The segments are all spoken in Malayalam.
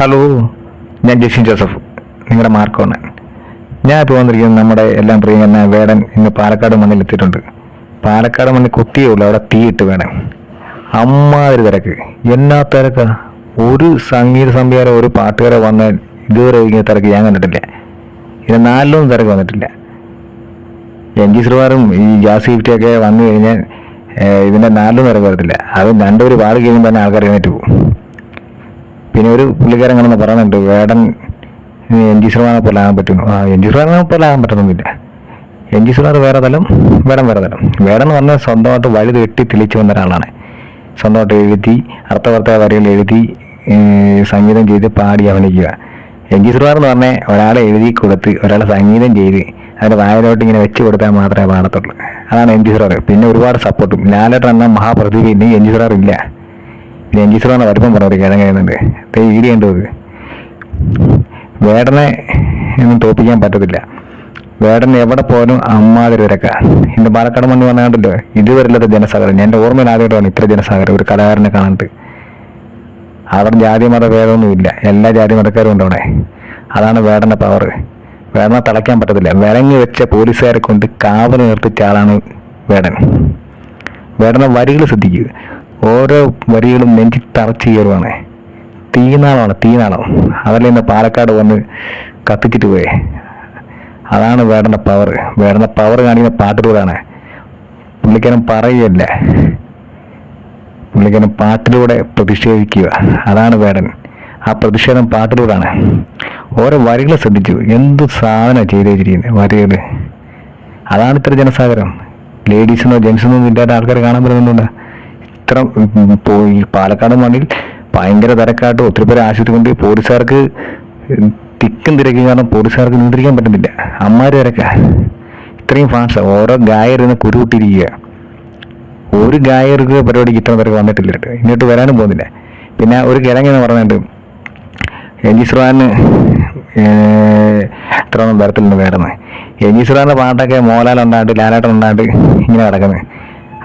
ഹലോ ഞാൻ ജെഷിൻ ജോസഫ്. നിങ്ങളുടെ മാർക്കോണ്. ഞാൻ ഇപ്പോൾ വന്നിരിക്കുന്നത് നമ്മുടെ എല്ലാം പ്രിയങ്കരനായ വേടൻ ഇന്ന് പാലക്കാട് മണ്ണിൽ എത്തിയിട്ടുണ്ട്. പാലക്കാട് മണ്ണിൽ കുത്തിയേ ഉള്ളൂ അവിടെ തീയിട്ട് വേണം. അമ്മാതിരി തിരക്ക്. എന്നാ തിരക്ക? ഒരു സംഗീത സംവിധാനം ഒരു പാട്ടുകാരെ വന്നാൽ ഇതുവരെ ഇങ്ങനെ തിരക്ക് ഞാൻ കണ്ടിട്ടില്ല. ഇത് നാലിലൊന്നും തിരക്ക് വന്നിട്ടില്ല. എൻ ജി ശ്രീമാരും ഈ ജാസ് ഒക്കെ വന്നു കഴിഞ്ഞാൽ ഇതിന്റെ നാലിലൊന്നും നാലിലും തിരക്ക് വരത്തില്ല. അത് രണ്ടുപേർ പാടി കഴിയുമ്പോൾ തന്നെ ആൾക്കാർ എഴുന്നേറ്റ് പോകും. പിന്നെ ഒരു പുള്ളിക്കാരൻ കണ്ടെന്ന് പറയുന്നുണ്ട് വേടൻ എൻ ജി സുറാനെ പോലെ ആകാൻ പറ്റുന്നു ആ എൻ ജി സുറാനെ പോലെ ആകാൻ പറ്റുന്നില്ല എൻ ജി സുറാർ വേറെ തലം വേടൻ വേറെ തലം. വേടൻ എന്ന് പറഞ്ഞാൽ സ്വന്തമായിട്ട് വഴി വെട്ടി തെളിച്ചു വന്ന ഒരാളാണ്. സ്വന്തമായിട്ട് എഴുതി അർത്ഥവർത്ത വരികൾ എഴുതി സംഗീതം ചെയ്ത് പാടി അഭിനയിക്കുക. എൻ ജി സുറാർ എന്ന് പറഞ്ഞാൽ ഒരാളെ എഴുതി കൊടുത്ത് ഒരാളെ സംഗീതം ചെയ്ത് അതിന്റെ വായലോട്ട് ഇങ്ങനെ വെച്ച് കൊടുത്താൽ മാത്രമേ പാടത്തുള്ളൂ. അതാണ് എൻ ജി സുറാർ പിന്നെ ഒരുപാട് സപ്പോർട്ടും ലാലേട്ടൻ എന്ന മഹാപ്രതിഭ ഇല്ലെങ്കിൽ എൻ ജി സുറാർ ഇല്ല പിന്നെ വലുപ്പം പറഞ്ഞത് കിഴങ്ങ് കഴിയുന്നുണ്ട് ഈടി കണ്ടത് വേടനെ ഒന്നും തോപ്പിക്കാൻ പറ്റത്തില്ല. വേടൻ എവിടെ പോലും അമ്മാതിരി തിരക്ക. ഇന്ന് പാലക്കാട് മണ്ണി വന്നാണ്ടല്ലോ ഇതുവരെയില്ലാത്ത ജനസാഗരം. എന്റെ ഓർമ്മയിൽ ആദ്യമായിട്ടാണ് ഇത്ര ജനസാഗരം ഒരു കലാകാരനെ കാണാണ്ട്. അവിടെ ജാതി മത ഭേദമൊന്നുമില്ല. എല്ലാ ജാതി മതക്കാരും ഉണ്ട് അവിടെ. അതാണ് വേടന്റെ പവർ വേടനെ തളയ്ക്കാൻ പറ്റത്തില്ല. വിലങ്ങി വെച്ച പോലീസുകാരെ കൊണ്ട് കാവൽ നിർത്തിച്ച ആളാണ് വേടൻ. വേടനെ വരികൾ ശ്രദ്ധിക്കുക ഓരോ വരികളും നെഞ്ചി തറച്ച് കയറുവാണ്. തീനാളമാണ് തീനാളം. അതല്ലേ ഇന്ന് പാലക്കാട് വന്ന് കത്തിച്ചിട്ട് പോയേ. അതാണ് വേടന്റെ പവർ വേടന്റെ പവർ കാണിക്കുന്ന പാട്ടിലൂടെയാണ് പുള്ളിക്കാരൻ പറയുകയല്ല. പുള്ളിക്കാരൻ പാട്ടിലൂടെ പ്രതിഷേധിക്കുക. അതാണ് വേടൻ. ആ പ്രതിഷേധം പാട്ടിലൂടെയാണ്. ഓരോ വരികൾ ശ്രദ്ധിച്ചു. എന്ത് സാധനം ചെയ്തു വെച്ചിരിക്കുന്നത് വരികൾ അതാണ് ഇത്ര ജനസാഗരം. ലേഡീസിനോ ജെൻസിനോ ഇല്ലാത്ത ആൾക്കാർ കാണാൻ പറ്റുന്നുണ്ട് ഇത്ര പാലക്കാട് മണ്ണിൽ ഭയങ്കര തിരക്കായിട്ട് ഒത്തിരി പേര് ആശുപത്രി കൊണ്ട് പോലീസുകാർക്ക് തിക്കും തിരക്കും കാരണം പോലീസുകാർക്ക് നിയന്ത്രിക്കാൻ പറ്റുന്നില്ല. അമ്മാര് തിരക്ക. ഇത്രയും ഫാൻസ് ഓരോ ഗായറിന്ന് കുരുവിട്ടിരിക്കുക ഒരു ഗായകർക്ക് പരിപാടിക്ക് ഇത്ര തിരക്ക് വന്നിട്ടില്ല. ഇങ്ങോട്ട് വരാനും പോകുന്നില്ല. പിന്നെ ഒരു കിഴങ്ങെന്ന് പറഞ്ഞിട്ട് എൻ ജി സുറാന് ഇത്ര ഒന്നും വരത്തില്ലെന്ന് വേറെന്ന് എൻ ജി സുറാന്റെ പാട്ടൊക്കെ മോഹൻലാൽ ഉണ്ടായിട്ട് ഉണ്ടായിട്ട് ഇങ്ങനെ കിടക്കുന്നത്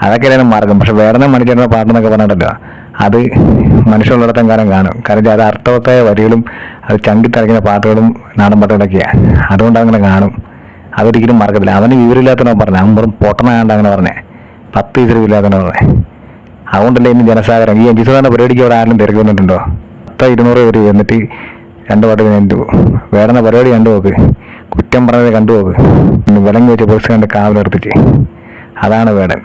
അതൊക്കെ മാർഗം. പക്ഷെ വേറെ മണിച്ചേട്ടന്റെ പാട്ടെന്നൊക്കെ പറഞ്ഞിട്ടല്ലോ. അത് മനുഷ്യരുള്ളിടത്തും കാലം കാണും. കാരണം അത് അർത്ഥവത്തായ വരികളും അത് ചങ്കി തറയ്ക്കുന്ന പാട്ടുകളും നാടൻ പാട്ടുകളൊക്കെയാണ് അതുകൊണ്ട് അങ്ങനെ കാണും. അതൊരിക്കലും മറക്കത്തില്ല. അവന് വിവരമില്ലാത്തനോ പറഞ്ഞത് അവൻ വെറും പൊട്ടനാണ്ട് അങ്ങനെ പറഞ്ഞേ. പത്ത് വിവരമില്ലാത്തനോ പറഞ്ഞേ. അതുകൊണ്ടല്ലേ ഇന്ന് ജനസാഗരം. ഈ അഞ്ചിസുകാരന്റെ പരിപാടിക്ക് അവിടെ ആരെങ്കിലും തിരക്ക് വന്നിട്ടുണ്ടോ? പത്ത് ഇരുന്നൂറ് പേര് എന്നിട്ട് രണ്ട് പാട്ട് കഴിഞ്ഞു വേറെ പരിപാടി കണ്ടു നോക്ക്. കുറ്റം പറഞ്ഞത് കണ്ടു നോക്ക്. വിലങ്ങി വെച്ച് പോസ്റ്റ് കണ്ട് കാവലെടുത്തിട്ട് അതാണ് വേടൻ.